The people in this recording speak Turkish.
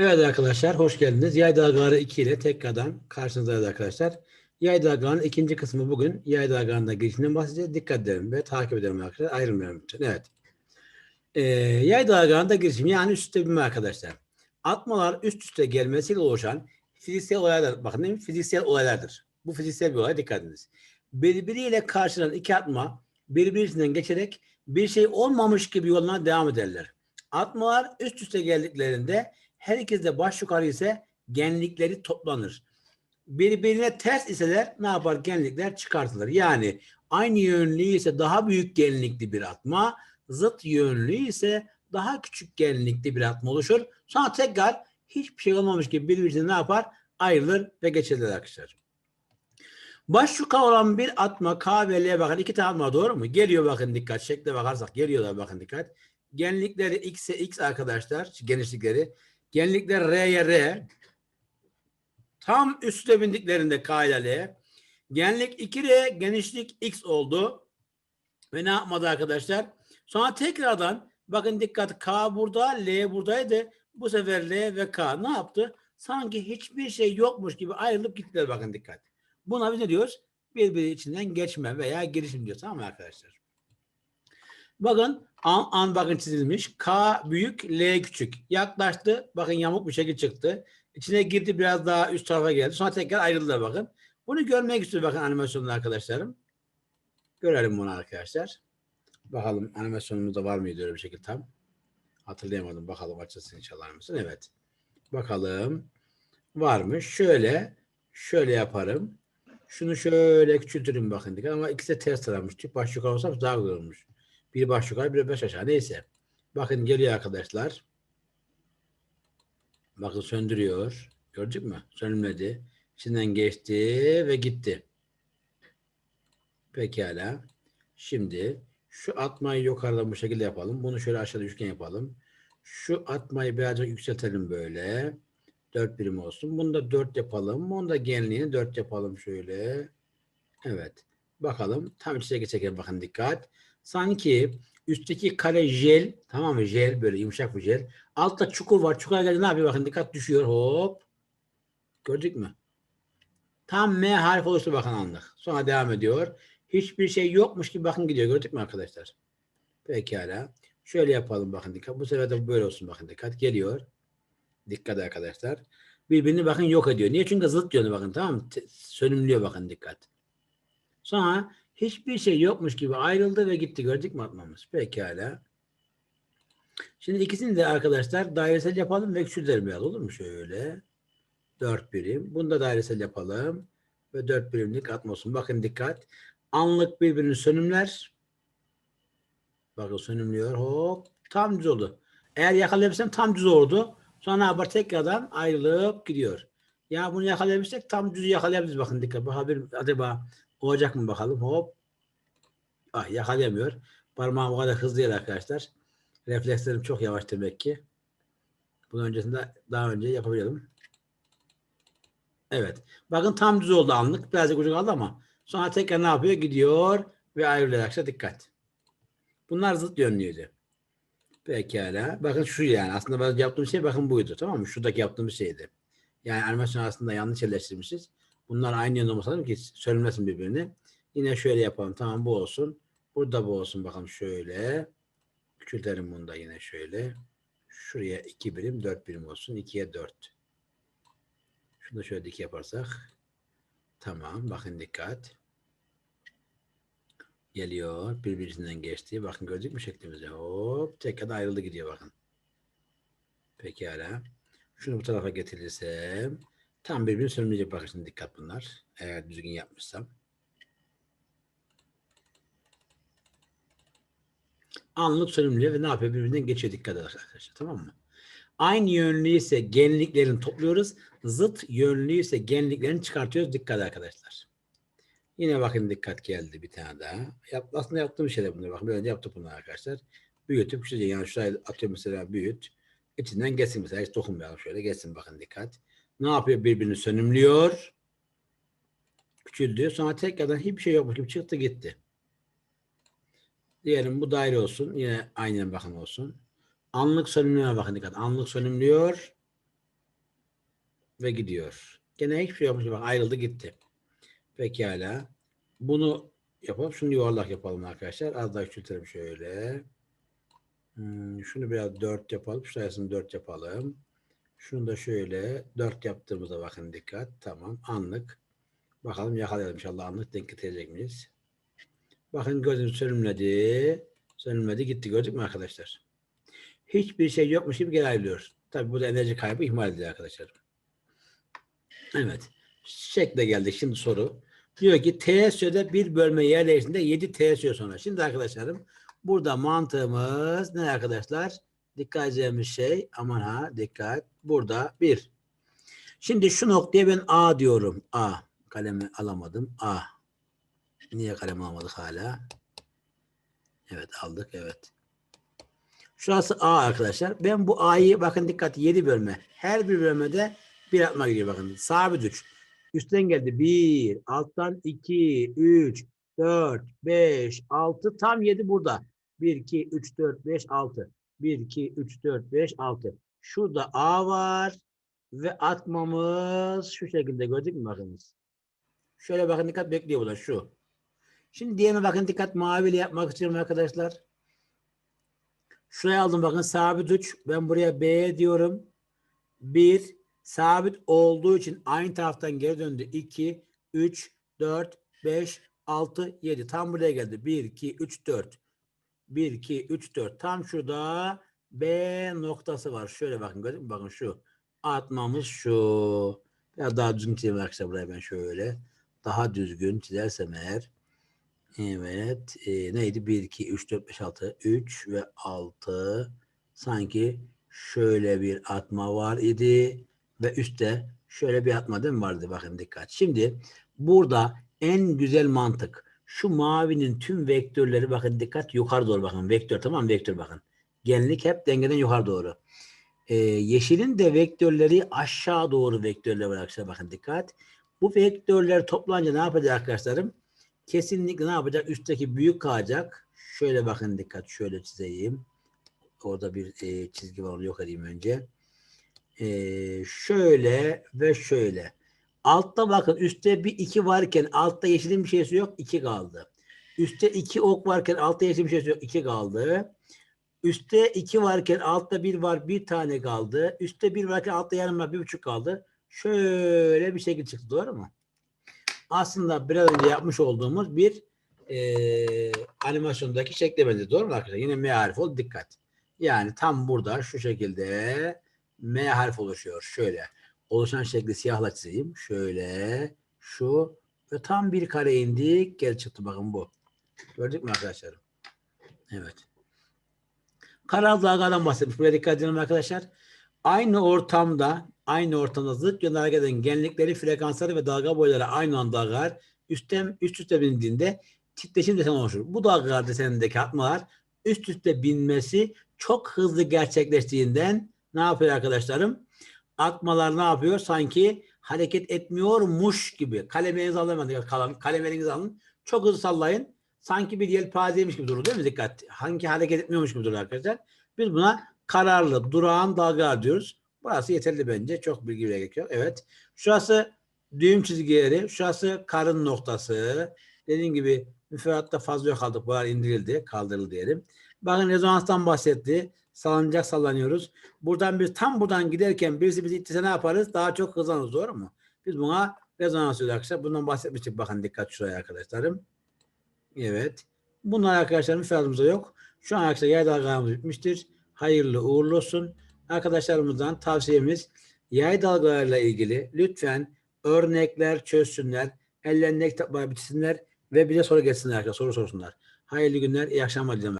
Evet arkadaşlar hoş geldiniz. Yay dalgaları 2 ile tekrardan karşınızdayız arkadaşlar. Yay dalgalarının ikinci kısmı bugün yay dalgalarında girişinden bahsedeceğiz. Dikkat edelim ve takip edelim arkadaşlar. Ayrılmayalım lütfen. Evet. Ee, yay dalgalarında girişim yani üst üste binme arkadaşlar. Atmalar üst üste gelmesiyle oluşan fiziksel olaylar. Bakın değil mi? Fiziksel olaylardır. Bu fiziksel bir olay dikkat ediniz. Birbiriyle karşılanan iki atma birbirinden geçerek bir şey olmamış gibi yoluna devam ederler. Atmalar üst üste geldiklerinde her ikisi de baş yukarı ise genlikleri toplanır. Birbirine ters iseler ne yapar? Genlikler çıkartılır. Yani aynı yönlü ise daha büyük genlikli bir atma, zıt yönlü ise daha küçük genlikli bir atma oluşur. Sonra tekrar hiçbir şey olmamış gibi birbirine ne yapar? Ayrılır ve geçerler arkadaşlar. Baş yukarı olan bir atma K ve L bakın iki tane atma doğru mu? Geliyor bakın dikkat. Şekle bakarsak geliyorlar bakın dikkat. Genlikleri X'e X arkadaşlar. Genişlikleri. Genlikler R'ye R. Tam üste bindiklerinde K ile L. Genlik 2R, genişlik X oldu. Ve ne yapmadı arkadaşlar? Sonra tekrardan bakın dikkat K burada, L buradaydı. Bu sefer L ve K ne yaptı? Sanki hiçbir şey yokmuş gibi ayrılıp gittiler bakın dikkat. Buna biz ne diyoruz? Birbiri içinden geçme veya girişim diyoruz. Tamam mı arkadaşlar? Bakın an, an bakın çizilmiş. K büyük, L küçük. Yaklaştı. Bakın yamuk bir şekil çıktı. İçine girdi biraz daha üst tarafa geldi. Sonra tekrar ayrıldılar bakın. Bunu görmek istiyor bakın animasyonda arkadaşlarım. Görelim bunu arkadaşlar. Bakalım animasyonumuzda var mıydı öyle bir şekil tam. Hatırlayamadım. Bakalım açılsın inşallah. Evet. Bakalım. Varmış. Şöyle şöyle yaparım. Şunu şöyle küçültürüm bakın ama ikisi de ters taramış. Tip baş yukarı olsa daha güzel. Bir baş yukarı bir baş aşağı. Neyse. Bakın geliyor arkadaşlar. Bakın söndürüyor. Gördük mü? Sönmedi. İçinden geçti ve gitti. Pekala. Şimdi şu atmayı yukarıdan bu şekilde yapalım. Bunu şöyle aşağıda üçgen yapalım. Şu atmayı birazcık yükseltelim böyle. 4 birim olsun. Bunu da 4 yapalım. Bunu da genliğini 4 yapalım şöyle. Evet. Bakalım. Tam içe çekelim bakın dikkat. Sanki üstteki kare jel tamam mı? Jel böyle yumuşak bir jel. Altta çukur var. Çukura geldi ne yapıyor? Bakın dikkat düşüyor. Hop. Gördük mü? Tam M harfi oluştu bakın anlık. Sonra devam ediyor. Hiçbir şey yokmuş gibi bakın gidiyor. Gördük mü arkadaşlar? Pekala. Şöyle yapalım bakın dikkat. Bu sefer de böyle olsun bakın dikkat. Geliyor. Dikkat arkadaşlar. Birbirini bakın yok ediyor. Niye? Çünkü zıt yönü bakın tamam mı? Sönümlüyor bakın dikkat. Sonra hiçbir şey yokmuş gibi ayrıldı ve gitti. Gördük mü atmamız? Pekala. Şimdi ikisini de arkadaşlar dairesel yapalım ve küçültelim biraz olur mu? Şöyle. 4 birim. Bunu da dairesel yapalım. Ve 4 birimlik atmasın. Bakın dikkat. Anlık birbirini sönümler. Bakın sönümlüyor. Hop. Tam düz oldu. Eğer yakalayabilirsem tam düz oldu. Sonra yapar? Tekrardan ayrılıp gidiyor. Ya bunu yakalayabilirsek tam düzü yakalayabiliriz. Bakın dikkat. Bakalım acaba olacak mı bakalım. Hop. Ah yakalayamıyor. Parmağım o kadar hızlı değil arkadaşlar. Reflekslerim çok yavaş demek ki. Bunun öncesinde daha önce yapabiliyordum. Evet. Bakın tam düz oldu anlık. Birazcık ucu kaldı ama sonra tekrar ne yapıyor? Gidiyor ve ayrılıyor arkadaşlar. Dikkat. Bunlar zıt yönlüydü. Pekala. Bakın şu yani. Aslında ben yaptığım şey bakın buydu. Tamam mı? Şuradaki yaptığımız şeydi. Yani animasyon aslında yanlış yerleştirmişiz. Bunlar aynı yönde olması lazım ki söylemesin birbirini. Yine şöyle yapalım. Tamam bu olsun. Burada bu olsun. Bakalım şöyle. Küçültelim bunu da yine şöyle. Şuraya 2 birim 4 birim olsun. 2'ye 4. Şunu da şöyle dik yaparsak. Tamam. Bakın dikkat. Geliyor. Birbirinden geçti. Bakın gördük mü şeklimizi? Hop. Tekrar ayrıldı gidiyor bakın. Pekala. Şunu bu tarafa getirirsem tam birbirini sönmeyecek bakın şimdi dikkat bunlar. Eğer düzgün yapmışsam. Anlık sönümlüyor ve ne yapıyor? Birbirinden geçiyor dikkat edin arkadaşlar. Tamam mı? Aynı yönlü ise genliklerini topluyoruz. Zıt yönlü ise genliklerini çıkartıyoruz. Dikkat arkadaşlar. Yine bakın dikkat geldi bir tane daha. Yap, aslında yaptığım şeyler bunlar. Bakın böyle yaptık bunlar arkadaşlar. Büyütüp şuraya yani şuraya atıyorum mesela büyüt. İçinden geçsin mesela hiç dokunmayalım şöyle geçsin bakın dikkat. Ne yapıyor? Birbirini sönümlüyor. Küçüldü. Sonra tekrardan hiçbir şey yokmuş gibi çıktı gitti. Diyelim bu daire olsun. Yine aynen bakın olsun. Anlık sönümlüyor bakın dikkat. Anlık sönümlüyor. ve gidiyor. Gene hiçbir şey yapmış. Bak ayrıldı gitti. Pekala. Bunu yapalım. Şunu yuvarlak yapalım arkadaşlar. Az daha küçültelim şöyle. Hmm, şunu biraz 4 yapalım. Şu sayısını 4 yapalım. Şunu da şöyle 4 yaptığımızda bakın dikkat. Tamam. Anlık. Bakalım yakalayalım inşallah anlık denk getirecek miyiz? Bakın gözünüz sönümledi. Sönümledi gitti gördük mü arkadaşlar? Hiçbir şey yokmuş gibi geri ayrılıyor. Tabii bu da enerji kaybı ihmal ediyor arkadaşlar. Evet. Şekle geldik şimdi soru. Diyor ki TSÖ'de bir bölme yerleştiğinde 7 TSÖ sonra. Şimdi arkadaşlarım burada mantığımız ne arkadaşlar? Dikkat edeceğimiz şey aman ha dikkat. Burada bir. Şimdi şu noktaya ben A diyorum. A. Kalemi alamadım. A. Niye kalem almadık hala? Evet aldık evet. Şurası A arkadaşlar. Ben bu A'yı bakın dikkat 7 bölme. Her bir bölmede bir atma gidiyor bakın. Sabit 3. Üstten geldi 1, alttan 2, 3, 4, 5, 6 tam 7 burada. 1, 2, 3, 4, 5, 6. 1, 2, 3, 4, 5, 6. Şurada A var ve atmamız şu şekilde gördük mü bakınız. Şöyle bakın dikkat bekliyor burada şu. Şimdi diğerine bakın dikkat maviyle yapmak istiyorum arkadaşlar. Şuraya aldım bakın sabit 3. Ben buraya B diyorum. 1 sabit olduğu için aynı taraftan geri döndü. 2, 3, 4, 5, 6, 7. Tam buraya geldi. 1, 2, 3, 4. 1, 2, 3, 4. Tam şurada B noktası var. Şöyle bakın gördün mü? Bakın şu. Atmamız şu. Biraz daha düzgün arkadaşlar buraya ben şöyle. Daha düzgün çizersem eğer. Evet. E, neydi? 1, 2, 3, 4, 5, 6. 3 ve 6. Sanki şöyle bir atma var idi. Ve üstte şöyle bir atma değil mi vardı? Bakın dikkat. Şimdi burada en güzel mantık. Şu mavinin tüm vektörleri bakın dikkat yukarı doğru bakın. Vektör tamam? Vektör bakın. Genlik hep dengeden yukarı doğru. Ee, yeşilin de vektörleri aşağı doğru vektörler var arkadaşlar. Bakın dikkat. Bu vektörler toplanınca ne yapacak arkadaşlarım? Kesinlikle ne yapacak? Üstteki büyük kalacak. Şöyle bakın dikkat. Şöyle çizeyim. Orada bir e, çizgi var. Onu yok edeyim önce. E, şöyle ve şöyle. Altta bakın üstte bir iki varken altta yeşilin bir şeysi yok. iki kaldı. Üstte iki ok varken altta yeşilin bir şeysi yok. iki kaldı. Üstte iki varken altta bir var. Bir tane kaldı. Üstte bir varken altta yarım var. Bir buçuk kaldı. Şöyle bir şekil çıktı. Doğru mu? Aslında biraz önce yapmış olduğumuz bir e, animasyondaki şekle benziyor. Doğru mu arkadaşlar? Yine M harfi ol. Dikkat. Yani tam burada şu şekilde M harfi oluşuyor. Şöyle. Oluşan şekli siyahla çizeyim. Şöyle. Şu. Ve tam bir kare indik. Gel çıktı bakın bu. Gördük mü arkadaşlarım? Evet. Karal dalgadan bahsetmiş. Buraya dikkat edelim arkadaşlar. Aynı ortamda aynı ortamda zıt yönde hareket genlikleri, frekansları ve dalga boyları aynı anda dalgalar üstten üst üste bindiğinde titreşim desen oluşur. Bu dalgalar desenindeki atmalar üst üste binmesi çok hızlı gerçekleştiğinden ne yapıyor arkadaşlarım? Atmalar ne yapıyor? Sanki hareket etmiyormuş gibi. Kalemlerinizi alın. Kalem, kalemlerinizi alın. Çok hızlı sallayın. Sanki bir yelpazeymiş gibi durur değil mi? Dikkat. Hangi hareket etmiyormuş gibi durur arkadaşlar. Biz buna kararlı, durağan dalga diyoruz. Burası yeterli bence. Çok bilgi gerekiyor. Evet. Şurası düğüm çizgileri. Şurası karın noktası. Dediğim gibi müfredatta fazla yok kaldık. Bunlar indirildi. Kaldırıldı diyelim. Bakın rezonanstan bahsetti. Sallanacak sallanıyoruz. Buradan bir tam buradan giderken birisi bizi ittiyse ne yaparız? Daha çok hızlanırız. Doğru mu? Biz buna rezonans diyoruz arkadaşlar. Bundan bahsetmiştik. Bakın dikkat şuraya arkadaşlarım. Evet. Bunlar arkadaşlar müfredimizde yok. Şu an arkadaşlar yay dalgalarımız bitmiştir. Hayırlı uğurlu olsun. Arkadaşlarımızdan tavsiyemiz yay dalgalarıyla ilgili lütfen örnekler çözsünler. Ellerinde kitaplar bitirsinler ve bize soru geçsinler arkadaşlar. Soru sorsunlar. Hayırlı günler, iyi akşamlar dilerim.